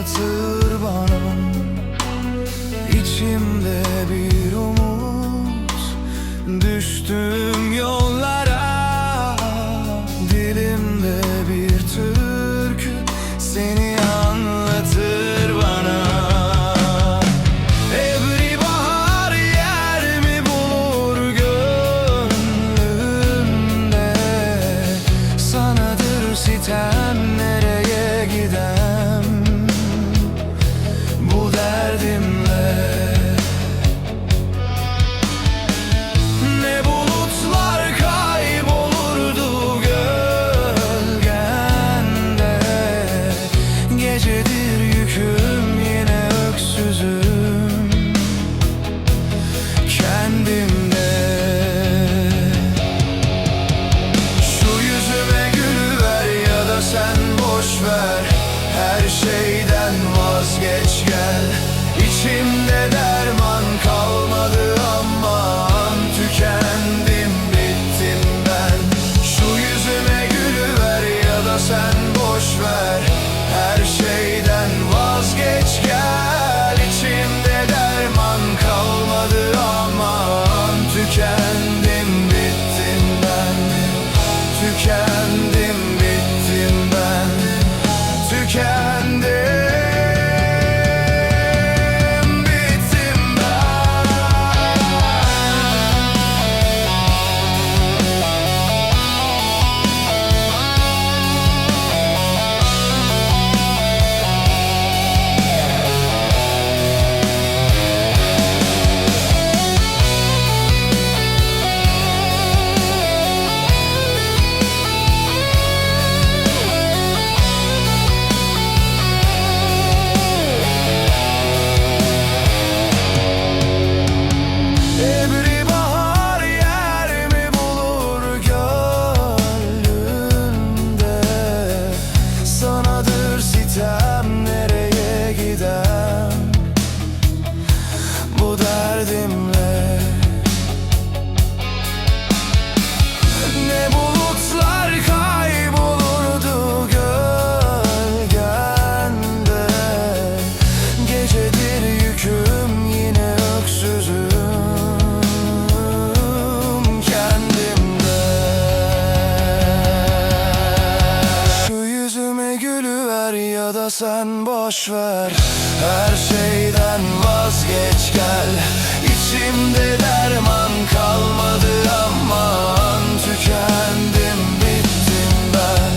anlatır bana. İçimde bir umut Düştüm Her Sanadır sitem sen boş ver. Her şeyden vazgeç gel. İçimde derman kalmadı aman Tükendim bittim ben.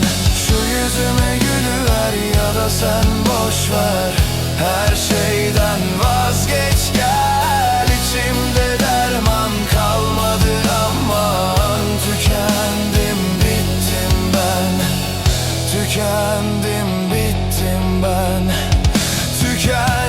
Şu yüzüme gülüver ya da sen boş ver. Her şeyden vazgeç gel. İçimde derman kalmadı aman Tükendim bittim ben. Tükendim bittim geçtim ben. Tüken